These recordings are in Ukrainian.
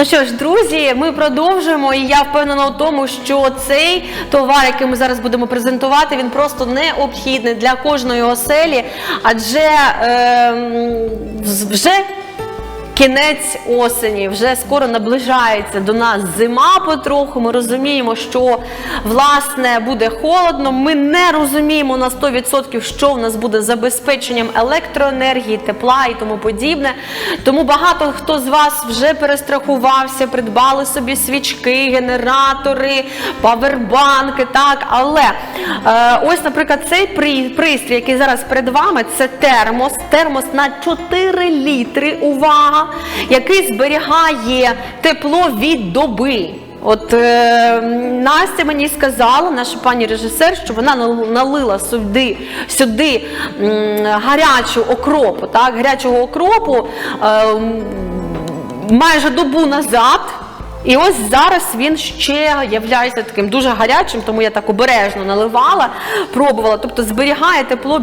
Ну що ж, друзі, ми продовжуємо, і я впевнена у тому, що цей товар, який ми зараз будемо презентувати, він просто необхідний для кожної оселі, адже е, вже Кінець осені вже скоро наближається до нас зима потроху. Ми розуміємо, що власне буде холодно. Ми не розуміємо на 100%, що в нас буде забезпеченням електроенергії, тепла і тому подібне. Тому багато хто з вас вже перестрахувався, придбали собі свічки, генератори, павербанки. Так, але е, ось, наприклад, цей при- пристрій, який зараз перед вами, це термос. Термос на 4 літри. Увага! Який зберігає тепло від доби. От е, Настя мені сказала, наша пані режисер, що вона нал- налила сюди, сюди м, гарячу окропу, так, гарячого окропу е, майже добу назад. І ось зараз він ще являється таким дуже гарячим, тому я так обережно наливала, пробувала. Тобто зберігає тепло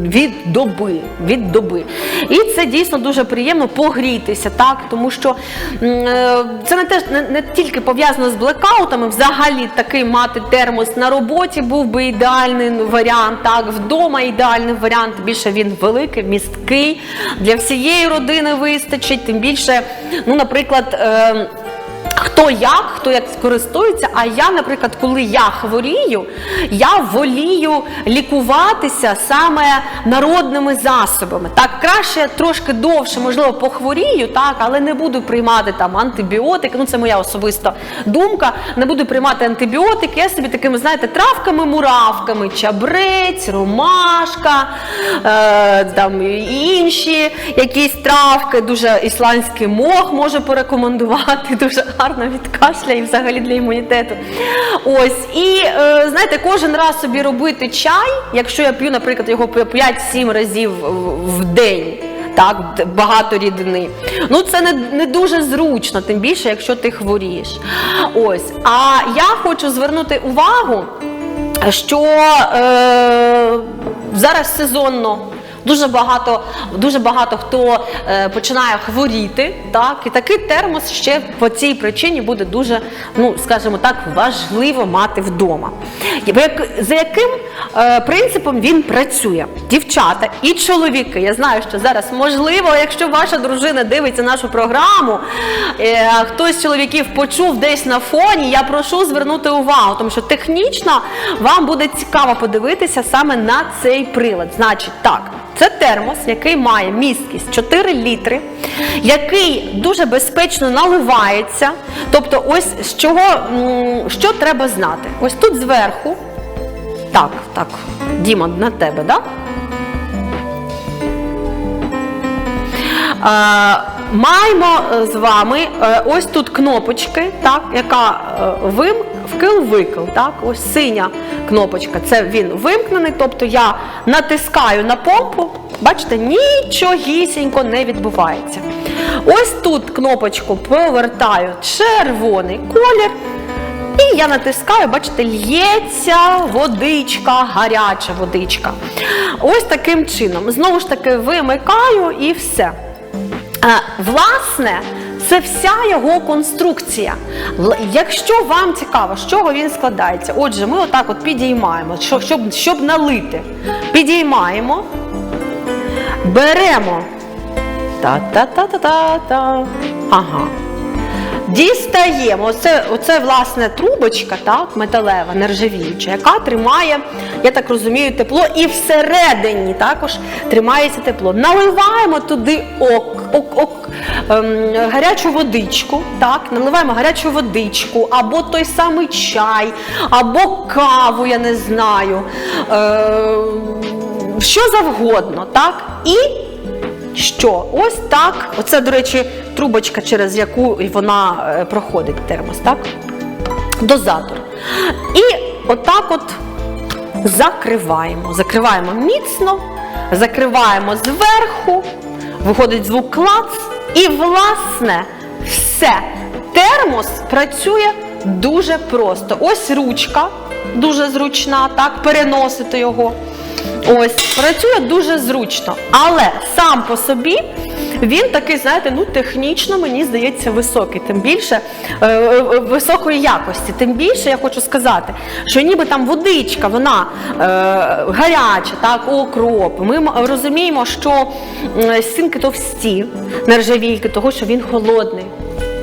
від доби. Від доби. І це дійсно дуже приємно погрітися, так, тому що е, це не теж не, не тільки пов'язано з блекаутами. Взагалі такий мати термос на роботі був би ідеальний варіант. Так, вдома ідеальний варіант. Більше він великий, місткий, для всієї родини вистачить. Тим більше, ну, наприклад. Хто як, хто як користується, а я, наприклад, коли я хворію, я волію лікуватися саме народними засобами. Так, краще трошки довше, можливо, похворію, так, але не буду приймати там антибіотики. Ну, це моя особиста думка. Не буду приймати антибіотики. Я собі такими, знаєте, травками-муравками, чабрець, ромашка, е, там інші якісь травки, дуже ісландський мох можу порекомендувати, дуже гарно від кашля і взагалі для імунітету. Ось, і е, знаєте, кожен раз собі робити чай, якщо я п'ю, наприклад, його 5-7 разів в день. Так, багато рідини. Ну це не, не дуже зручно, тим більше, якщо ти хворієш. Ось. А я хочу звернути увагу, що е, зараз сезонно. Дуже багато, дуже багато хто е, починає хворіти, так і такий термос ще по цій причині буде дуже, ну скажімо так, важливо мати вдома. Як- За яким е, принципом він працює? Дівчата і чоловіки. Я знаю, що зараз можливо, якщо ваша дружина дивиться нашу програму, е, хтось з чоловіків почув десь на фоні. Я прошу звернути увагу, тому що технічно вам буде цікаво подивитися саме на цей прилад. Значить, так. Це термос, який має місткість 4 літри, який дуже безпечно наливається. Тобто, ось з чого що треба знати? Ось тут зверху. Так, так, Діма, на тебе, так? Да? Маємо з вами е, ось тут кнопочки, так, яка е, вим, вкил-викил, так, ось синя кнопочка. Це він вимкнений, тобто я натискаю на помпу, бачите, нічогісінько не відбувається. Ось тут кнопочку повертаю червоний колір. І я натискаю, бачите, л'ється водичка, гаряча водичка. Ось таким чином. Знову ж таки, вимикаю і все. Е, Власне, це вся його конструкція. Якщо вам цікаво, з чого він складається, отже, ми отак от підіймаємо, щоб, щоб, налити. Підіймаємо, беремо. Та-та-та-та-та-та. Ага. Дістаємо. Оце, оце власне трубочка, так, металева, нержавіюча, яка тримає, я так розумію, тепло, і всередині також тримається тепло. Наливаємо туди ок, ок, ок, ем, гарячу водичку, так, наливаємо гарячу водичку, або той самий чай, або каву, я не знаю. Е, що завгодно, так? І що ось так. Оце, до речі, трубочка, через яку вона е, проходить термос, так? Дозатор. І отак от закриваємо. Закриваємо міцно, закриваємо зверху, виходить звук клац, і, власне, все. Термос працює дуже просто. Ось ручка дуже зручна, так, переносити його. Ось, працює дуже зручно. Але сам по собі він такий, знаєте, ну технічно мені здається високий, тим більше е, е, високої якості. Тим більше я хочу сказати, що ніби там водичка, вона е, гаряча, так, окроп. Ми розуміємо, що стінки товсті, нержавійки, того, що він холодний.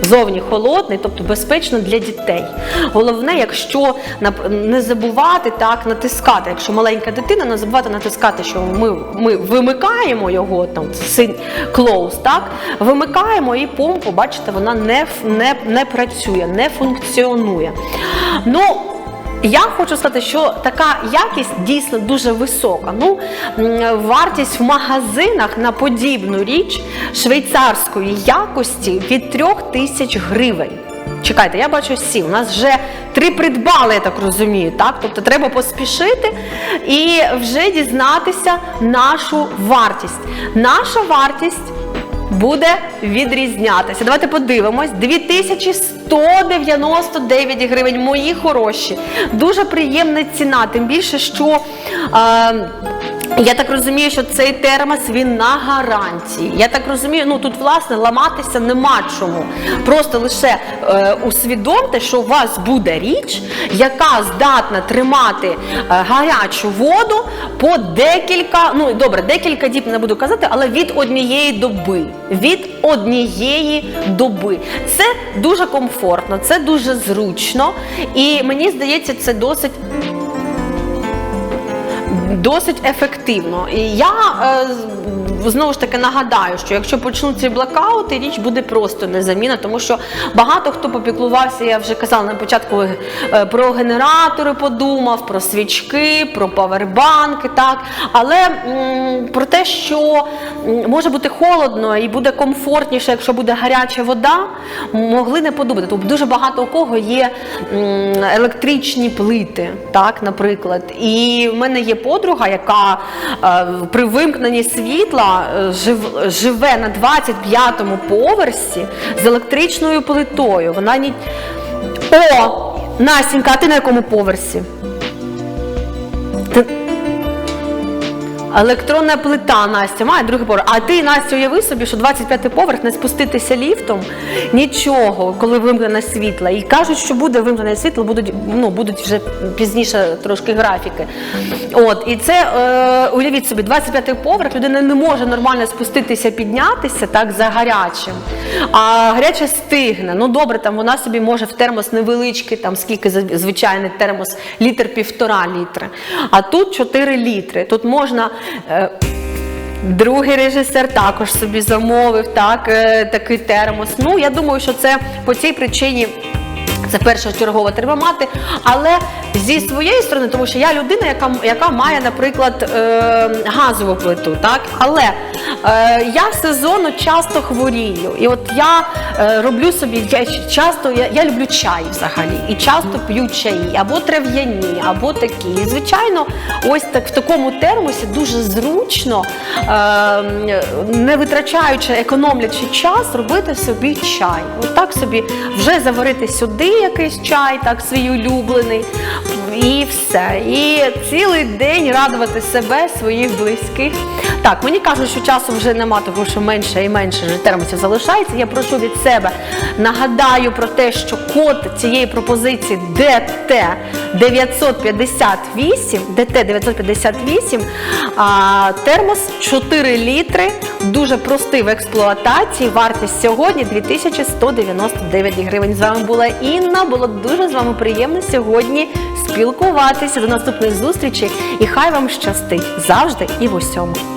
Зовні холодний, тобто безпечно для дітей. Головне, якщо не забувати так натискати, якщо маленька дитина, не забувати натискати, що ми, ми вимикаємо його там син close, так вимикаємо і помпу, бачите, вона не, не, не працює, не функціонує. Ну, я хочу сказати, що така якість дійсно дуже висока. Ну, вартість в магазинах на подібну річ швейцарської якості від 3 тисяч гривень. Чекайте, я бачу сім. У нас вже три придбали, я так розумію. Так? Тобто треба поспішити і вже дізнатися нашу вартість. Наша вартість буде відрізнятися. Давайте подивимось. 2199 гривень, мої хороші. Дуже приємна ціна, тим більше, що. Е, я так розумію, що цей термос він на гарантії. Я так розумію, ну тут власне ламатися нема чому. Просто лише е, усвідомте, що у вас буде річ, яка здатна тримати е, гарячу воду по декілька, ну добре, декілька діб не буду казати, але від однієї доби. Від однієї доби. Це дуже комфортно, це дуже зручно, і мені здається, це досить досить ефективно. І я е, знову ж таки нагадаю, що якщо почнуться блокаути, річ буде просто незамінна, тому що багато хто попіклувався, я вже казала на початку е, про генератори, подумав, про свічки, про павербанки, так. Але м, про те, що може бути холодно і буде комфортніше, якщо буде гаряча вода, могли не подумати. Тобто дуже багато у кого є м, електричні плити, так, наприклад. І в мене є подруга, яка е, при вимкненні світла е, жив, живе на 25-му поверсі з електричною плитою. Вона ні. О! Настінька, а ти на якому поверсі? Ти... Електронна плита Настя має другий поверх. А ти, Настя, уяви собі, що 25-й поверх не спуститися ліфтом нічого, коли вимкнене світло. І кажуть, що буде вимкнене світло, будуть, ну, будуть вже пізніше трошки графіки. От, і це, е, уявіть собі, 25-й поверх, людина не може нормально спуститися, піднятися так за гарячим. А гаряче стигне. Ну добре, там вона собі може в термос невеличкий, там скільки звичайний термос, літр півтора літри. А тут 4 літри. Тут можна. Е, Другий режисер також собі замовив так, е, такий термос. Ну, я думаю, що це по цій причині. Це першочергово треба мати, але зі своєї сторони, тому що я людина, яка, яка має, наприклад, е, газову плиту, так? Але е, я сезонно часто хворію. І от я е, роблю собі, я часто я, я люблю чай взагалі, і часто п'ю чаї, або трав'яні, або такі. І, звичайно, ось так в такому термосі дуже зручно, е, не витрачаючи, економлячи час, робити собі чай. От так собі вже заварити сюди якийсь чай, так свій улюблений, і все. І цілий день радувати себе, своїх близьких. Так, мені кажуть, що часу вже нема, тому що менше і менше термосів залишається. Я прошу від себе нагадаю про те, що код цієї пропозиції ДТ 958, ДТ 958, а, термос 4 літри, дуже простий в експлуатації. Вартість сьогодні 2199 гривень. З вами була Інна. Було дуже з вами приємно сьогодні спілкуватися. До наступних зустрічей і хай вам щастить завжди і в усьому.